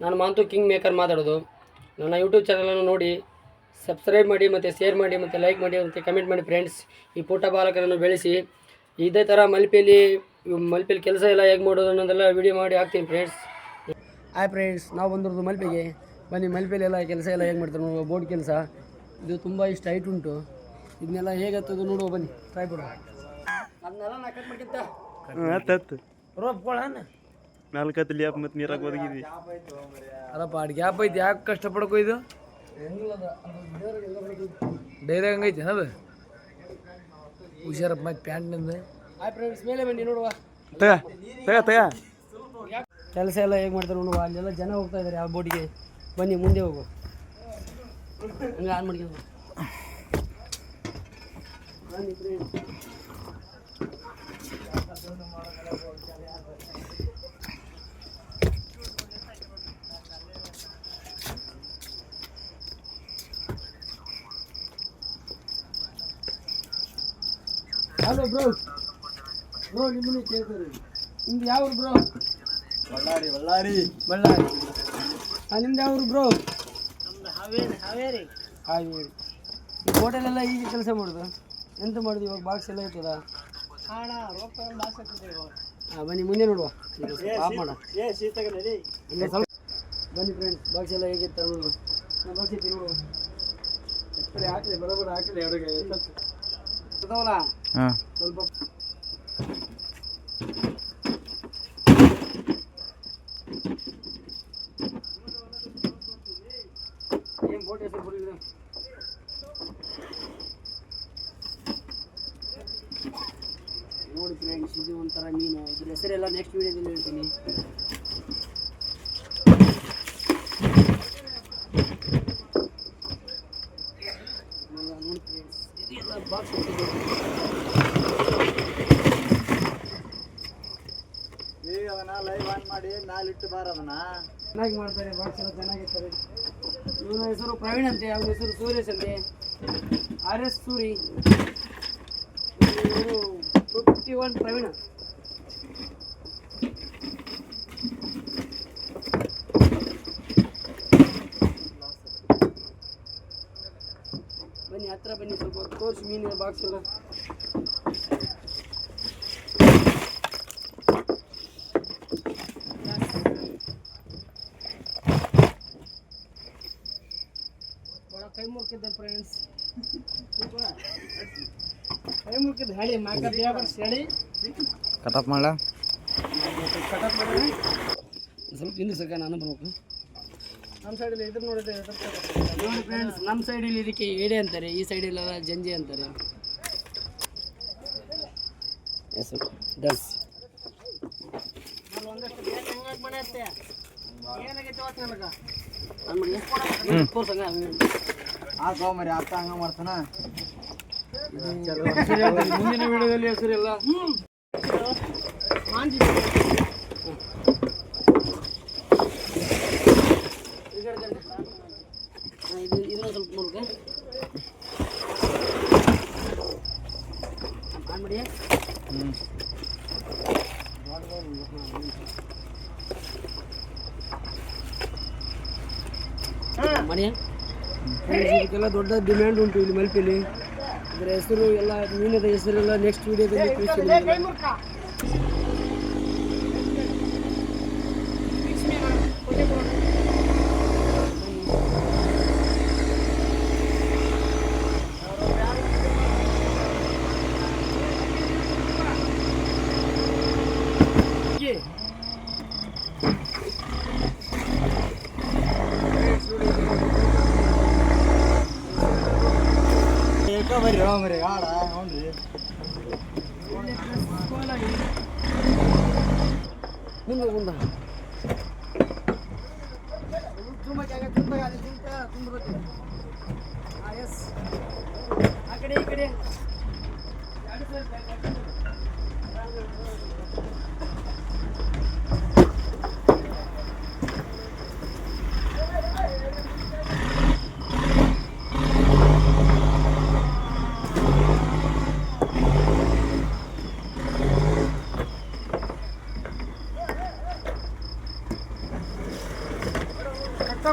ನಾನು ಮಾಂತು king maker ಮಾತಾಡೋದು. ನನ್ನ ಯೂಟ್ಯೂಬ್ ಚಾನಲನ್ನು ನೋಡಿ ಸಬ್ಸ್ಕ್ರೈಬ್ ಮಾಡಿ ಮತ್ತು ಶೇರ್ ಮಾಡಿ ಮತ್ತು ಲೈಕ್ ಮಾಡಿ ಮತ್ತು ಕಮೆಂಟ್ ಮಾಡಿ ಫ್ರೆಂಡ್ಸ್ ಈ ಪುಟ್ಟ ಬಾಲಕರನ್ನು ಬೆಳೆಸಿ ಇದೇ ಥರ ಮಲ್ಪೆಯಲ್ಲಿ ಮಲ್ಪೆಯಲ್ಲಿ ಕೆಲಸ ಎಲ್ಲ ಹೇಗೆ ಮಾಡೋದು ಅನ್ನೋದೆಲ್ಲ ವಿಡಿಯೋ ಮಾಡಿ ಹಾಕ್ತೀನಿ ಫ್ರೆಂಡ್ಸ್ ಆಯ್ ಫ್ರೆಂಡ್ಸ್ ನಾವು ಬಂದಿರೋದು ಮಲ್ಪೆಗೆ. ಬನ್ನಿ ಮಲ್ಪೆಯಲ್ಲಿ ಎಲ್ಲ ಕೆಲಸ ಎಲ್ಲ ಹೇಗೆ ಮಾಡ್ತಾರೆ ನೋಡುವ ಬೋರ್ಡ್ ಕೆಲಸ. ಇದು ತುಂಬ ಇಷ್ಟ ಹೈಟ್ ಉಂಟು. ಇದನ್ನೆಲ್ಲ ಹೇಗೆ ಹತ್ತೋದು ನೋಡುವ ಬನ್ನಿ ಟ್ರೈ ಕೊಡುವ ಅದನ್ನೆಲ್ಲ ನಾ ಕಟ್ ಮಾಡ್ಕಿಂತ ಹತ್ತು ರೋಪ್ ಕೊಡಣ ನಾಲ್ಕು ಹತ್ತು ಲ್ಯಾಪ್ ಮತ್ತು ನೀರಾಗ ಒದಗಿದ್ವಿ. ಅದಪ್ಪ ಅಡ್ ಗ್ಯಾಪ್ ಐತಿ ಯಾಕೆ ಕಷ್ಟಪಡ್ಕೋ ಇದು? ಡೈರಿ ಹಂಗೈತಿ ಅದು ಹುಷಾರಪ್ಪ ಮತ್ತೆ ಪ್ಯಾಂಟ್ನಿಂದ ಮೇಲೆ ಬನ್ನಿ ನೋಡುವ. ತಗ ತಗ ತಗ. ಕೆಲಸ ಎಲ್ಲ ಹೇಗೆ ಮಾಡ್ತಾರೆ ನೋಡುವ ಅಲ್ಲೆಲ್ಲ ಜನ ಹೋಗ್ತಾ ಇದ್ದಾರೆ ಆ ಬೋಟಿಗೆ ಬನ್ನಿ ಮುಂದೆ ಹೋಗು. ಹಂಗೆ ಆನ್ ಮಾಡ್ಕೊಂಡು ಬನ್ನಿ ಹಲೋ ಬ್ರೋ ಬ್ರೋ ನಿಮ್ಮನ್ನೇ ಕೇಳ್ತಾರೆ. ನಿಮ್ದು ಯಾವ ಬ್ರೋ ಬಳ್ಳಾರಿ ಬಳ್ಳಾರಿ. ಬಳ್ಳಾರಿ. ಹಾಂ ನಿಮ್ದು ಯಾವ ಬ್ರೋ ಹಾವೇರಿ ಹಾವೇರಿ. ಹಾವೇರಿ. ಈ ಹೋಟೆಲೆಲ್ಲ ಈಗ ಕೆಲಸ ಮಾಡೋದು? ಎಂತ ಮಾಡೋದು ಇವಾಗ? ಬಾಕ್ಸ್ ಎಲ್ಲ ಇರ್ತದ? ಹಾಂ ಬನ್ನಿ ಮುಂದೆ ನೋಡುವ. ಆಫ್ ಮಾಡ ಇಲ್ಲ ಸ್ವಲ್ಪ ಬನ್ನಿ ಫ್ರೆಂಡ್ಸ್ ಬಾಕ್ಸ್ ಎಲ್ಲ ಹೇಗಿತ್ತ ನೋಡುವ. ನಾನು ಬಾಕ್ಸ್ ಇತ್ತು ನೋಡುವ. ಹಾಕಲಿ ಬರೋಬರ ಹಾಕಲಿ ಅವ್ರಿಗೆ ಇರ್ತಾವಲ್ಲ ಹಾಂ. ಸ್ವಲ್ಪ ನೋಡಿ ಫ್ರೆಂಡ್ಸ್ ಇದು ಒಂಥರ ಮೀನು. ಇದ್ರ ಹೆಸರೆಲ್ಲ ನೆಕ್ಸ್ಟ್ ವೀಡಿಯೋದಲ್ಲಿ ಹೇಳ್ತೀನಿ. ಮ್ಯಾಲೆ ಇಟ್ಟು ಬಾರ ಅದನ್ನ ಚೆನ್ನಾಗಿ ಮಾಡ್ತಾರೆ ಬಾಕ್ಸ್ ಎಲ್ಲ ಚೆನ್ನಾಗಿರ್ತಾರೆ ಇವನ ಹೆಸರು ಪ್ರವೀಣ್ ಅಂತೆ ಅವನ ಹೆಸರು ಸೂರ್ಯಸ್ ಅಂತೆ R S Suri fifty one Praveena ಬನ್ನಿ ಹತ್ರ ಬನ್ನಿ ಸ್ವಲ್ಪ ತೋರಿಸಿ ಮೀನಿನ ಬಾಕ್ಸ್ ಎಲ್ಲ ಫ್ರೆಂಡ್ಸ್ ಹೇಳಿ ಹೇಳಿ. ಕಟಪ್ ಮಾಡ. ಕಟಪ್ ಮಾಡಿ ಸ್ವಲ್ಪ ಹಿಂದೆ ಸಕ ನಾನು ಬರ್ಬೇಕು. ನಮ್ಮ ಸೈಡಲ್ಲಿ ಇದ್ರ ನೋಡಿದ್ರೆ ನೋಡಿ ಫ್ರೆಂಡ್ಸ್ ನಮ್ಮ ಸೈಡಲ್ಲಿ ಇದಕ್ಕೆ ಏಡೆ ಅಂತಾರೆ ಈ ಸೈಡಲ್ಲೆಲ್ಲ ಜಂಜಿ ಅಂತಾರೆ. ಎಸ್ ಡನ್ಸ್ ಆ ಮರಿ ಅತ್ತ ಹಂಗ ಮಾಡ್ತಾನ ಮುಂದಿನ ವಿಡಿಯೋದಲ್ಲಿ ಹೆಸರೆಲ್ಲ ಇದು ಇದನ್ನ ಸ್ವಲ್ಪ ನೋಡ್ಕ ಆನ್ ಮಾಡಿ ಹ್ಞೂ ಮಾಡಿ ಇದಕ್ಕೆಲ್ಲ ದೊಡ್ಡ ಡಿಮ್ಯಾಂಡ್ ಉಂಟು ಇಲ್ಲಿ ಮಲ್ಪೆಯಲ್ಲಿ ಅದರ ಹೆಸರು ಎಲ್ಲ ಮೀನದ ಹೆಸರೆಲ್ಲ ನೆಕ್ಸ್ಟ್ ವೀಡಿಯೋದಲ್ಲಿ ತಿಳಿಸ್ತೀನಿ ನಿಮಗೆ. ಹೀಗೆ. ಏಕ ಬರ್ರಿ ಹೋ ಮರಿ ಆಡ ನೋಡ್ರಿ ಮುಂದೆ ಮುಂದೆ ತುಂಬ ಜಾಗ ತುಂಬ ಅಲ್ಲಿ ತುಂಬ ತುಂಬ ಗೊತ್ತಿಲ್ಲ ಹಾಂ ಎಸ್ ಆ ಕಡೆ ಈ ಕಡೆ ಎರಡು ಸೈಡ್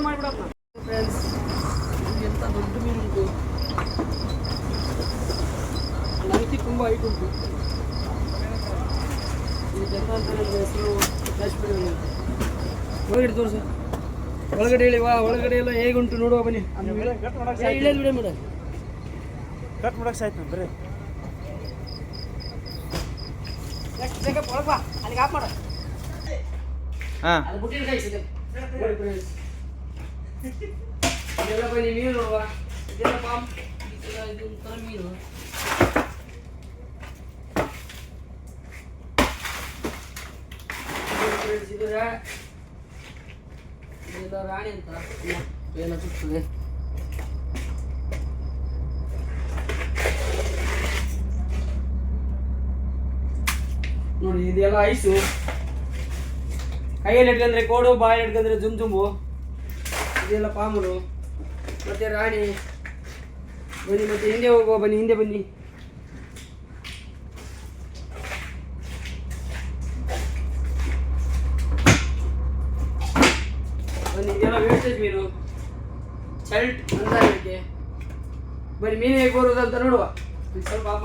ಫ್ರೆಂಡ್ಸ್ ಎಂತ ದೊಡ್ಡ ಮೀನು ಉಂಟು ನನಗೆ ತುಂಬ ಹೈಟ್ ಉಂಟು. ಈ ನನ್ನ ಹೆಸರು ಕಾಶ್ಮೀರಿ. ಒಳಗಡೆ ತೋರಿಸು. ಒಳಗಡೆ ಹೇಳಿ ವಾ ಒಳಗಡೆ ಎಲ್ಲ ಹೇಗುಂಟು ನೋಡುವ ಬನ್ನಿ. ಇಳಿಯೋದು ಬಿಡಿ ಮೇಡಮ್. ಕಟ್ ಮಾಡಕ್ ಸಾಯ್ತು ಬರೀ ಹಾ. ಅದು ಬುಟ್ಟಿನ ಕೈ ಸಿಗುತ್ತೆ ನೋಡಿ ಫ್ರೆಂಡ್ಸ್ ಇದೆಲ್ಲ ಬನ್ನಿ ಮೀನು ನೋಡುವ ಇದೆಲ್ಲ ಪಾಮ್ ಇದೆಲ್ಲ ಇದು ಒಂಥರ ಮೀನು ನೋಡಿ friends, ಇದು ರಾ- ಇದೆಲ್ಲ ರಾಣಿ ಅಂತ ಏನೋ ಸಿಗ್ತದೆ ನೋಡಿ ಇದೆಲ್ಲ ಐಸು. ಕೈಯಲ್ಲಿ ಹಿಡ್ಕೊಂಡ್ರೆ ಕೋಡು ಬಾಯಲ್ಲಿ ಹಿಡ್ಕೊಂಡ್ರೆ ಜುಮ್ ಜುಂಬು ಇದೆಲ್ಲ ಪಾಮುಲು, ಮತ್ತೆ ರಾಣಿ. ಬನ್ನಿ, ಮತ್ತೆ ಹಿಂದೆ ಹೋಗುವ, ಬನ್ನಿ, ಹಿಂದೆ ಬನ್ನಿ. ಬನ್ನಿ, ಇದೆಲ್ಲ ವೇಸ್ಟೇಜ್ ಮೀನು. ಚಲ್ಟ್ ಅಂತ ಇದಕ್ಕೆ ಬನ್ನಿ, ಮೀನು ಹೇಗೆ ಬರುವುದಂತ ನೋಡುವ. ಸ್ವಲ್ಪ ಆಫ್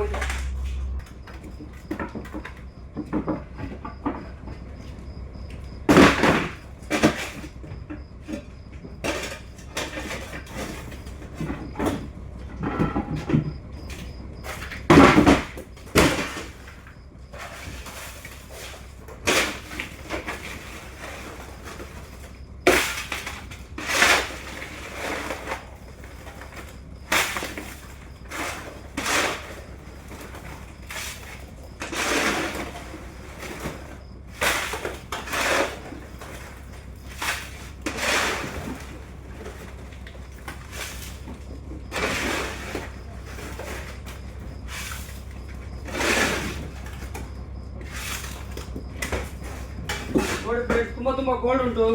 ನೋಡಿ ಫ್ರೆಂಡ್ಸ್ ತುಂಬ ತುಂಬ ಗೋಲ್ಡ್ ಉಂಟು.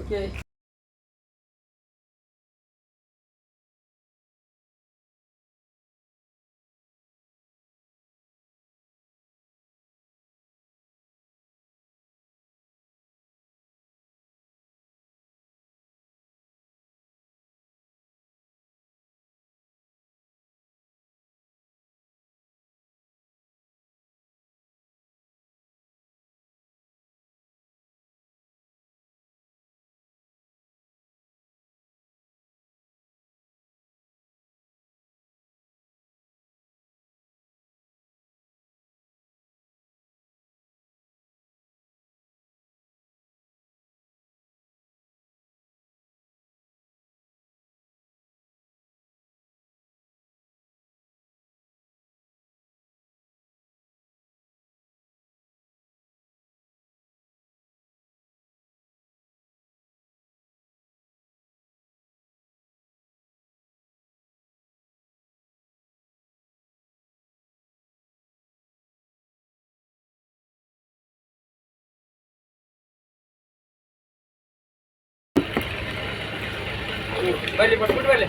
ಓಕೆ ಬರಲಿ ಬಿಟ್ಬಿಟ್ಟು ಬರಲಿ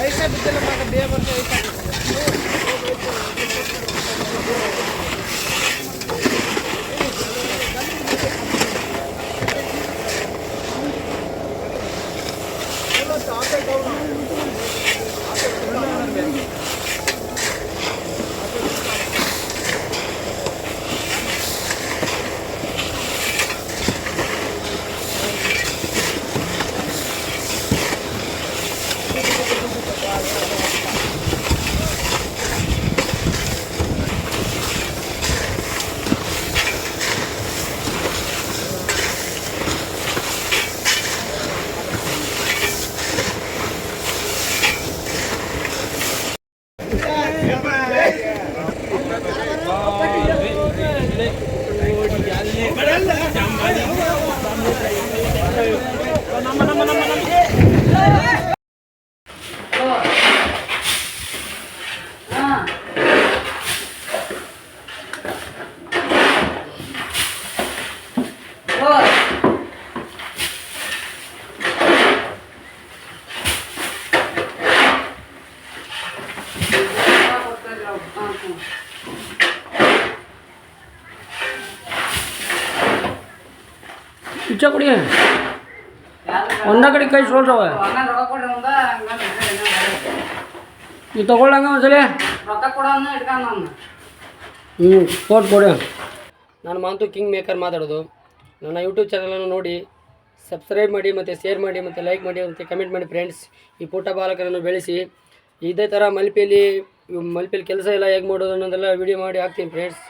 ಐಸ ಬಿದ್ದಲ್ಲ ಮಗ ಬೇಗ ಬರ್ತಾ ಐಸ ಇಚ್ಚ ಕೊಡಿ ಒಂದ ಕಡೆ ಕೈ ಸೋಲ್ರವ ನೀವು ತಗೊಳ್ಳಂಗ ಒಂದ್ಸಲಿ. ಹ್ಞೂ ಕೊಟ್ಟು ಕೊಡಿ. ನಾನು ಮಾಂತು ಕಿಂಗ್ ಮೇಕರ್ ಮಾತಾಡೋದು. ನನ್ನ ಯೂಟ್ಯೂಬ್ ಚಾನಲನ್ನು ನೋಡಿ ಸಬ್ಸ್ಕ್ರೈಬ್ ಮಾಡಿ ಮತ್ತು ಶೇರ್ ಮಾಡಿ ಮತ್ತು ಲೈಕ್ ಮಾಡಿ ಮತ್ತು ಕಮೆಂಟ್ ಮಾಡಿ ಫ್ರೆಂಡ್ಸ್ ಈ ಪುಟ್ಟ ಬಾಲಕರನ್ನು ಬೆಳೆಸಿ, ಇದೇ ಥರ ಮಲ್ಪೆಯಲ್ಲಿ ಮಲ್ಪೆಯಲ್ಲಿ ಕೆಲಸ ಎಲ್ಲ ಹೇಗೆ ಮಾಡೋದು ಅನ್ನೋದೆಲ್ಲ ವಿಡಿಯೋ ಮಾಡಿ ಹಾಕ್ತೀನಿ ಫ್ರೆಂಡ್ಸ್